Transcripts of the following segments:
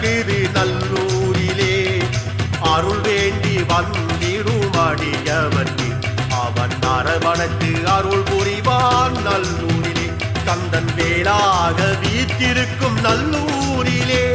திரு நல்லூரிலே. அருள் வேண்டி வந்திடும் அடியவர்க்கு அவன் அரவணைத்து அருள் புரிவான் நல்லூரிலே. கந்தன் வேளாக வீத்திருக்கும் நல்லூரிலே.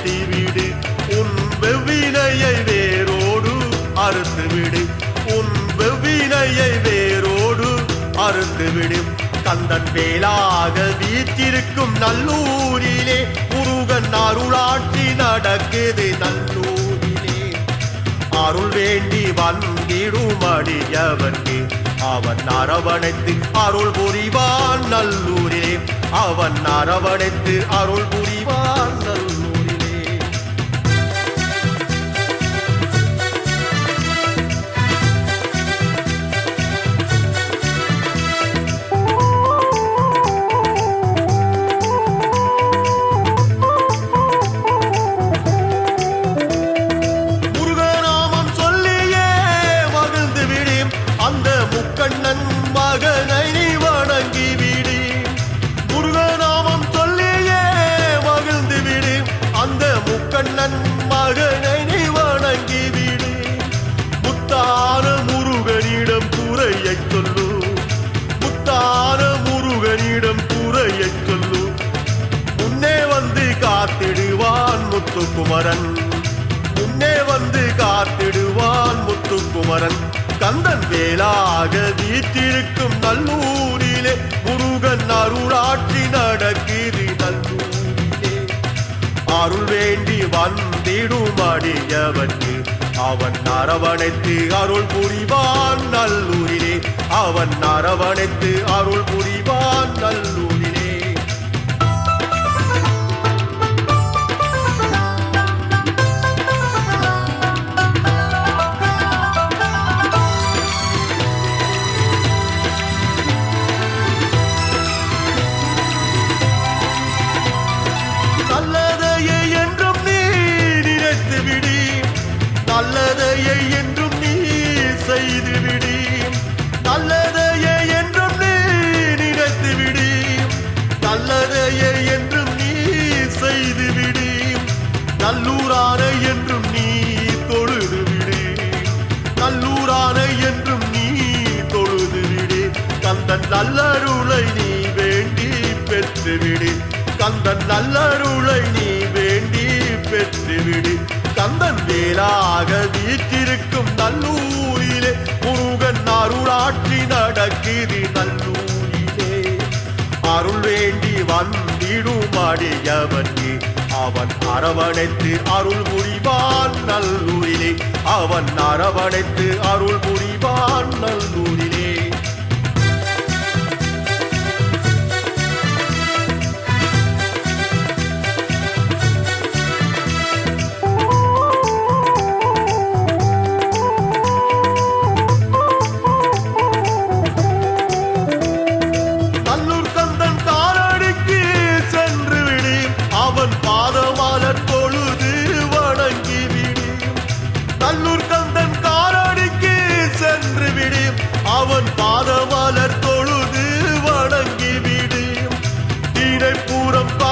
நெஞ்சில் உன் வெவ்வினையை வேரோடு அறுத்துவிடு. உன் வெவ்வினையை வேரோடு அறுத்துவிடு. கந்தன் வேலாக வீற்றிருக்கும் நல்லூரிலே முருகன் அருளாட்சி நடக்குது நல்லூரிலே. அருள் வேண்டி வந்திடும் அடியவர்க்கு அவன் அரவணைத்து அருள் புரிவான் நல்லூரிலே. அவன் அரவணைத்து அருள் புரிவான் நல்லூர் முருகனிடம் குறையை சொல்லு. முத்தான முருகனிடம் குறையை சொல்லு. முன்னே வந்து காத்திடுவான் முத்துக்குமரன். முன்னே வந்து காத்திடுவான் முத்துக்குமரன். கந்தன் வேலாக வீட்டிருக்கும் நல்லூரிலே முருகன் அருளாட்சி நடக்கிறது நல்லூரிலே அருள் வேண்டி வந்திடும் அடியவர்க்கு அவன் அரவணைத்து அருள் புரிவான் நல்லூரிலே அவன் அரவணைத்து அருள் புரிவான் நல்லூர் நல்லூரான என்றும் நீ தொழுது விடு நல்லூரான என்றும் நீ தொழுது விடு கந்தன் நல்லருளை நீ வேண்டி பெற்றுவிடு. கந்தன் நல்லருளை நீ வேண்டி பெற்றுவிடு. கந்தன் வேலாக வீற்றிருக்கும் நல்லூரிலே முருகன் அருளாட்சி நடக்குது நல்லூரிலே. அருள் வேண்டி வந்திடும் அடியவர்க்கு அவன் அரவணைத்து அருள் புரிவான் நல்லூரிலே. அவன் அரவணைத்து அருள் புரிவான் நல்லூரிலே.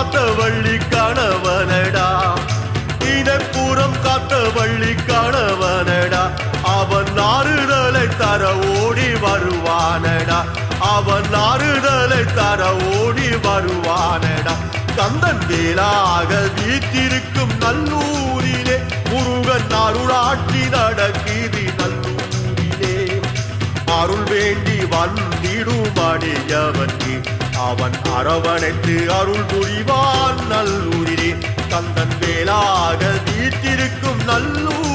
காத்த வள்ளி கணவனடா. தீனைப்பூரம் காத்த வள்ளி கணவனடா. அவன் ஆறுதலை தர ஓடி வருவானடா. அவன் ஆறுதலை தர ஓடி வருவானடா. கந்தன் வேலாக வீற்றிருக்கும் நல்லூரிலே முருகன் அருளாட்சி நடக்குது நல்லூரிலே. அருள் வேண்டி வந்திடும் அடியவர்க்கு அவன் அரவணைத்து அருள் புரிவான் நல்லூரிலே கந்தன் வேலாக வீற்றிருக்கும் நல்லூர்